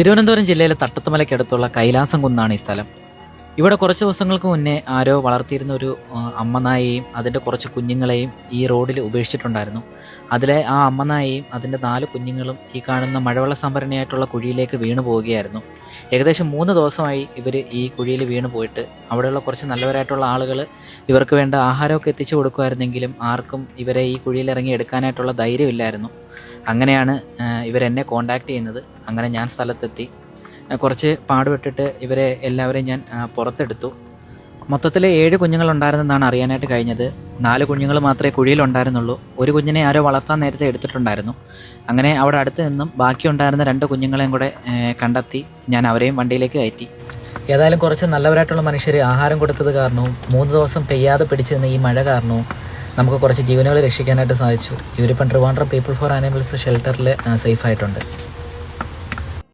തിരുവനന്തപുരം ജില്ലയിലെ തട്ടത്തുമലയ്ക്കടുത്തുള്ള കൈലാസം കുന്നാണ് ഈ സ്ഥലം. ഇവിടെ കുറച്ച് ദിവസങ്ങൾക്ക് മുന്നേ ആരോ വളർത്തിയിരുന്ന ഒരു അമ്മനായയും അതിന്റെ കുറച്ച് കുഞ്ഞുങ്ങളെയും ഈ റോഡിൽ ഉപേക്ഷിച്ചിട്ടുണ്ടായിരുന്നു. അതിലെ ആ അമ്മനായയും അതിന്റെ നാല് കുഞ്ഞുങ്ങളും ഈ കാണുന്ന മഴവെള്ള സംഭരണിയായിട്ടുള്ള കുഴിയിലേക്ക് വീണു പോവുകയായിരുന്നു. ഏകദേശം മൂന്ന് ദിവസമായി ഇവർ ഈ കുഴിയിൽ വീണു പോയിട്ട് അവിടെയുള്ള കുറച്ച് നല്ലവരായിട്ടുള്ള ആളുകൾ ഇവർക്ക് വേണ്ട ആഹാരമൊക്കെ എത്തിച്ചു കൊടുക്കുമായിരുന്നെങ്കിലും ആർക്കും ഇവരെ ഈ കുഴിയിൽ ഇറങ്ങി എടുക്കാനായിട്ടുള്ള ധൈര്യമില്ലായിരുന്നു. അങ്ങനെയാണ് ഇവരെന്നെ കോണ്ടാക്ട് ചെയ്യുന്നത്. അങ്ങനെ ഞാൻ സ്ഥലത്തെത്തി. കുറച്ച് പാടുപെട്ടിട്ട് ഇവരെ എല്ലാവരെയും ഞാൻ പുറത്തെടുത്തു. മൊത്തത്തിൽ ഏഴ് കുഞ്ഞുങ്ങളുണ്ടായിരുന്നെന്നാണ് അറിയാനായിട്ട് കഴിഞ്ഞത്. നാല് കുഞ്ഞുങ്ങൾ മാത്രമേ കുഴിയിലുണ്ടായിരുന്നുള്ളൂ. ഒരു കുഞ്ഞിനെ ആരോ വളർത്താൻ നേരത്തെ എടുത്തിട്ടുണ്ടായിരുന്നു. അങ്ങനെ അവിടെ അടുത്ത് നിന്നും ബാക്കി ഉണ്ടായിരുന്ന രണ്ട് കുഞ്ഞുങ്ങളെയും കൂടെ കണ്ടെത്തി ഞാൻ അവരെയും വണ്ടിയിലേക്ക് കയറ്റി. ഏതായാലും കുറച്ച് നല്ലവരായിട്ടുള്ള മനുഷ്യർ ആഹാരം കൊടുത്തത് കാരണവും മൂന്ന് ദിവസം പെയ്യാതെ പിടിച്ചു നിന്ന ഈ മഴ കാരണവും നമുക്ക് കുറച്ച് ജീവനുകൾ രക്ഷിക്കാനായിട്ട് സാധിച്ചു. ഇവരിപ്പം ട്രിവാൻഡ്രം പീപ്പിൾ ഫോർ ആനിമൽസ് ഷെൽട്ടറിൽ സേഫ് ആയിട്ടുണ്ട്